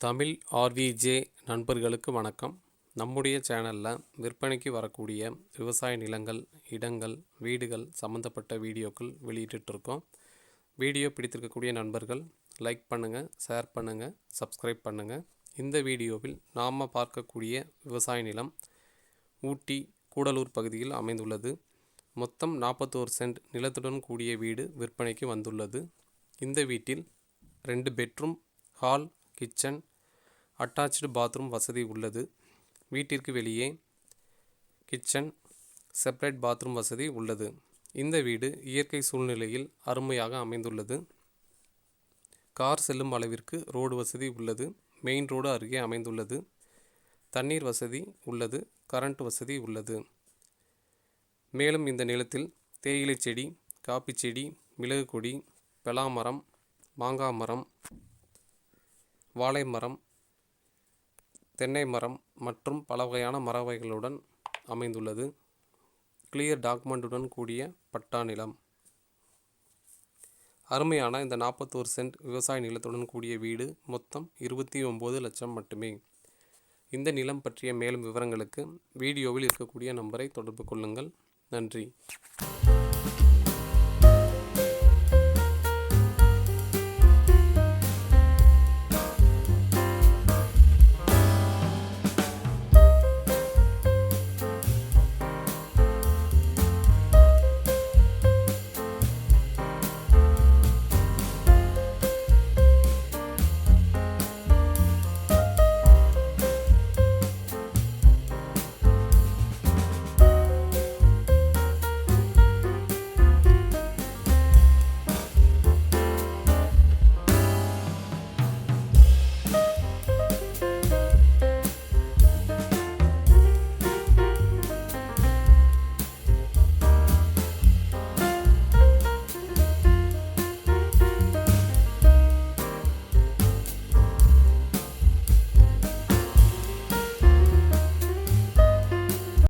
தமிழ் ஆர்விஜே நண்பர்களுக்கு வணக்கம். நம்முடைய சேனலில் விற்பனைக்கு வரக்கூடிய விவசாய நிலங்கள் இடங்கள் வீடுகள் சம்மந்தப்பட்ட வீடியோக்கள் வெளியிட்டுருக்கோம் வீடியோ பிடித்திருக்கக்கூடிய நண்பர்கள் லைக் பண்ணுங்கள் ஷேர் பண்ணுங்கள் சப்ஸ்கிரைப் பண்ணுங்கள் இந்த வீடியோவில் நாம் பார்க்கக்கூடிய விவசாய நிலம் ஊட்டி கூடலூர் பகுதியில் அமைந்துள்ளது. மொத்தம் நாற்பத்தோரு சென்ட் நிலத்துடன் கூடிய வீடு விற்பனைக்கு வந்துள்ளது. இந்த வீட்டில் ரெண்டு bedroom hall kitchen attached bathroom வசதி உள்ளது. வீட்டிற்கு வெளியே கிச்சன் செப்பரேட் பாத்ரூம் வசதி உள்ளது. இந்த வீடு இயற்கை சூழ்நிலையில் அருமையாக அமைந்துள்ளது. கார் செல்லும் அளவிற்கு ரோடு வசதி உள்ளது. மெயின் ரோடு அருகே அமைந்துள்ளது. தண்ணீர் வசதி உள்ளது. கரண்ட் வசதி உள்ளது. மேலும் இந்த நிலத்தில் தேயிலை செடி காப்பி செடி மிளகு கொடி பலாமரம் மாங்காய் மரம் வாழை மரம் தென்னை மரம் மற்றும் பல வகையான மர வகைகளுடன் அமைந்துள்ளது. கிளியர் டாக்குமெண்ட்டுடன் கூடிய பட்டா நிலம். அருமையான இந்த நாற்பத்தோரு சென்ட் விவசாய நிலத்துடன் கூடிய வீடு மொத்தம் இருபத்தி ஒம்பது லட்சம் மட்டுமே. இந்த நிலம் பற்றிய மேலும் விவரங்களுக்கு வீடியோவில் இருக்கக்கூடிய நம்பரை தொடர்பு கொள்ளுங்கள். நன்றி.